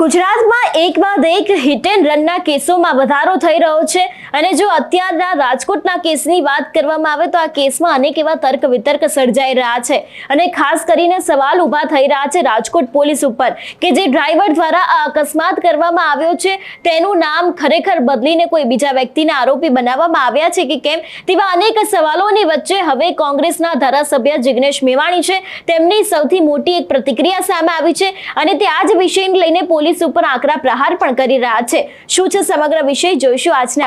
ગુજરાતમાં એક બાદ એક હિટ એન્ડ રનના કેસોમાં વધારો થઈ રહ્યો છે. અને જો અત્યારના રાજકોટના કેસની વાત કરવામાં આવે તો આ કેસમાં અનેક એવા તર્ક વિતર્ક સર્જાઈ રહ્યા છે. અને ખાસ કરીને સવાલ ઊભા થઈ રહ્યા છે રાજકોટ પોલીસ ઉપર કે જે ડ્રાઈવર દ્વારા આ અકસ્માત કરવામાં આવ્યો છે, તેનું નામ ખરેખર બદલીને કોઈ બીજા વ્યક્તિને આરોપી બનાવવામાં આવ્યા છે કે કેમ? તેવા અનેક સવાલોની વચ્ચે હવે કોંગ્રેસના ધારાસભ્ય જિગ્નેશ મેવાણી છે. તેમની સૌથી મોટી એક પ્રતિક્રિયા સામે આવી છે અને તે આ જ વિષયને લઈને પોલીસ ઉપર આકરા પ્રહાર પણ કરી રહ્યા છે. શું છે સમગ્ર વિષય? જોઈશું આજના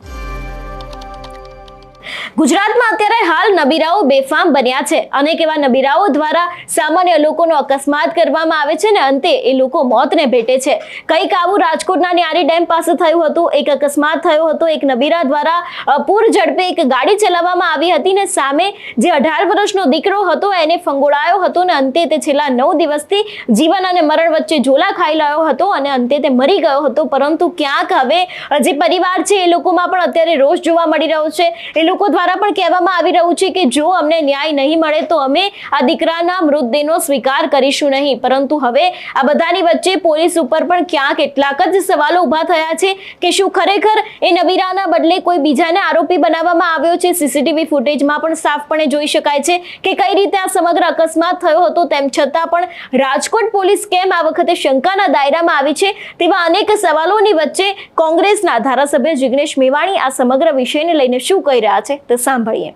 ગુજરાતમાં અત્યારે હાલ નબીરાઓ બેફામ બન્યા છે. અનેક એવા નબીરાઓ દ્વારા સામાન્ય લોકોનો અકસ્માત કરવામાં આવે છે ને અંતે એ લોકો મોતને ભેટે છે. કંઈક આવું રાજકોટના ન્યારી ડેમ પાસે થયું હતું, એક અકસ્માત થયો હતો, એક નબીરા દ્વારા પૂર ઝડપે એક ગાડી ચલાવવામાં આવી હતી ને સામે જે અઢાર વર્ષનો દીકરો હતો એને ફંગોળાયો હતો ને અંતે તે છેલ્લા નવ દિવસથી જીવન અને મરણ વચ્ચે ઝોલા ખાઈ લાયો હતો અને અંતે તે મરી ગયો હતો. પરંતુ ક્યાંક હવે જે પરિવાર છે એ લોકોમાં પણ અત્યારે રોષ જોવા મળી રહ્યો છે. એ લોકો દ્વારા પણ કહેવામાં આવી રહ્યું છે કે જો અમને ન્યાય નહીં મળે તો અમે આ દીકરાના મૃતદેહનો સ્વીકાર કરીશું નહીં. પરંતુ હવે આ બધાની વચ્ચે પોલીસ ઉપર પણ ક્યાંક કેટલાક જ સવાલો ઊભા થયા છે કે શું ખરેખર એ નબીરાના બદલે કોઈ બીજાને આરોપી બનાવવામાં આવ્યો છે? સીસીટીવી ફૂટેજમાં પણ સાફપણે જોઈ શકાય છે કે કઈ રીતે આ સમગ્ર અકસ્માત થયો હતો? તેમ છતાં પણ રાજકોટ પોલીસ કેમ આ વખતે શંકાના દાયરામાં આવી છે? તેવા અનેક સવાલોની વચ્ચે કોંગ્રેસના ધારાસભ્ય જિગ્નેશ મેવાણી આ સમગ્ર વિષયને લઈને શું કહી રહ્યા છે? તે સાંભળીએ.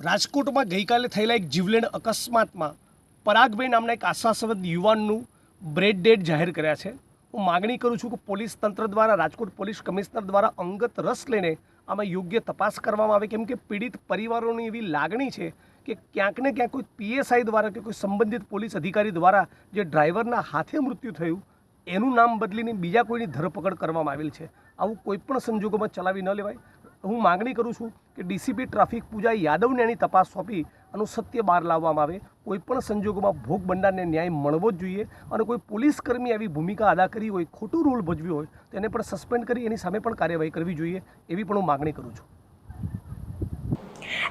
રાજકોટમાં ગઈકાલે થયેલા એક જીવલેણ અકસ્માતમાં પરાગભાઈ નામના એક આશાસ્પદ યુવાનનું બ્રેડ ડેડ જાહેર કર્યા છે. હું માગણી કરું છું કે પોલીસ તંત્ર દ્વારા, રાજકોટ પોલીસ કમિશનર દ્વારા અંગત રસ લઈને આમાં યોગ્ય તપાસ કરવામાં આવે. કેમ કે પીડિત પરિવારોની એવી લાગણી છે કે ક્યાંક ને ક્યાંક કોઈ પીએસઆઈ દ્વારા કે કોઈ સંબંધિત પોલીસ અધિકારી દ્વારા જે ડ્રાઈવરના હાથે મૃત્યુ થયું, એનું નામ બદલીને બીજા કોઈની ધરપકડ કરવામાં આવેલ છે. આવું કોઈ પણ સંજોગોમાં ચલાવી ન લેવાય. હું માગણી કરું છું કે ડીસીપી ટ્રાફિક પૂજા યાદવને એની તપાસ સોંપી આનું સત્ય બહાર લાવવામાં આવે. કોઈ પણ સંજોગોમાં ભોગ બંડારને ન્યાય મળવો જ જોઈએ અને કોઈ પોલીસ કર્મી આવી ભૂમિકા અદા કરી હોય, ખોટું રોલ ભજવ્યું હોય, તો એને પણ સસ્પેન્ડ કરી એની સામે પણ કાર્યવાહી કરવી જોઈએ એવી પણ હું માગણી કરું છું.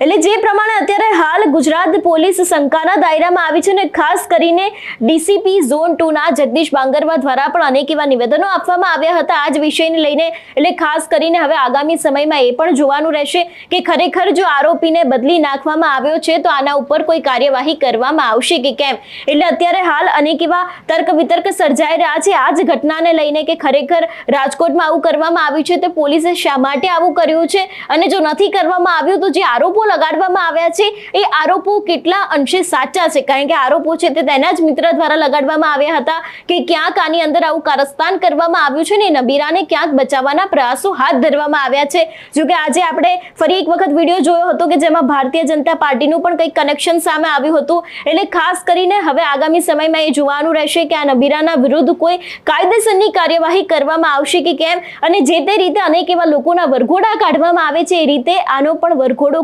એટલે જે પ્રમાણે અત્યારે હાલ ગુજરાત પોલીસ શંકાના દાયરામાં આવી છે ને ખાસ કરીને ડીસીપી ઝોન ટુ ના જગદીશ બાંગરવા દ્વારા પણ અનેક એવા નિવેદનો આપવામાં આવ્યા હતા. આ જ વિષયને લઈને એટલે ખાસ કરીને હવે આગામી સમયમાં એ પણ જોવાનું રહેશે કે ખરેખર જો આરોપીને બદલી નાખવામાં આવ્યો છે તો આના ઉપર કોઈ કાર્યવાહી કરવામાં આવશે કે કેમ? એટલે અત્યારે હાલ અનેક એવા તર્ક વિતર્ક સર્જાઈ રહ્યા છે. આ જ ઘટનાને લઈને કે ખરેખર રાજકોટમાં આવું કરવામાં આવ્યું છે તો પોલીસે શા માટે આવું કર્યું છે? અને જો નથી કરવામાં આવ્યું તો જે આરોપો લગાડવામાં આવ્યા છે. એ આરોપો કેટલા અંશે સાચા છે? કારણ કે આરોપો છે તે તેના જ મિત્ર દ્વારા લગાડવામાં આવ્યા હતા કે ક્યાંક આની અંદર આવું કારસ્તાન કરવામાં આવ્યું છે ને નબીરાને ક્યાંક બચાવવાના પ્રયાસો હાથ ધરવામાં આવ્યા છે. જોકે આજે આપણે ફરી એક વખત વીડિયો જોયો હતો કે જેમાં ભારતીય જનતા પાર્ટીનું પણ કંઈક કનેક્શન સામે આવ્યું હતું. એટલે ખાસ કરીને હવે આગામી સમયમાં એ જોવાનું રહેશે કે આ નબીરાના વિરુદ્ધ કોઈ કાયદેસરની કાર્યવાહી કરવામાં આવશે કે કેમ? અને જે તે રીતે અનેક એવા લોકોના વરઘોડા કાઢવામાં આવે છે એ રીતે આનો પણ વરઘોડો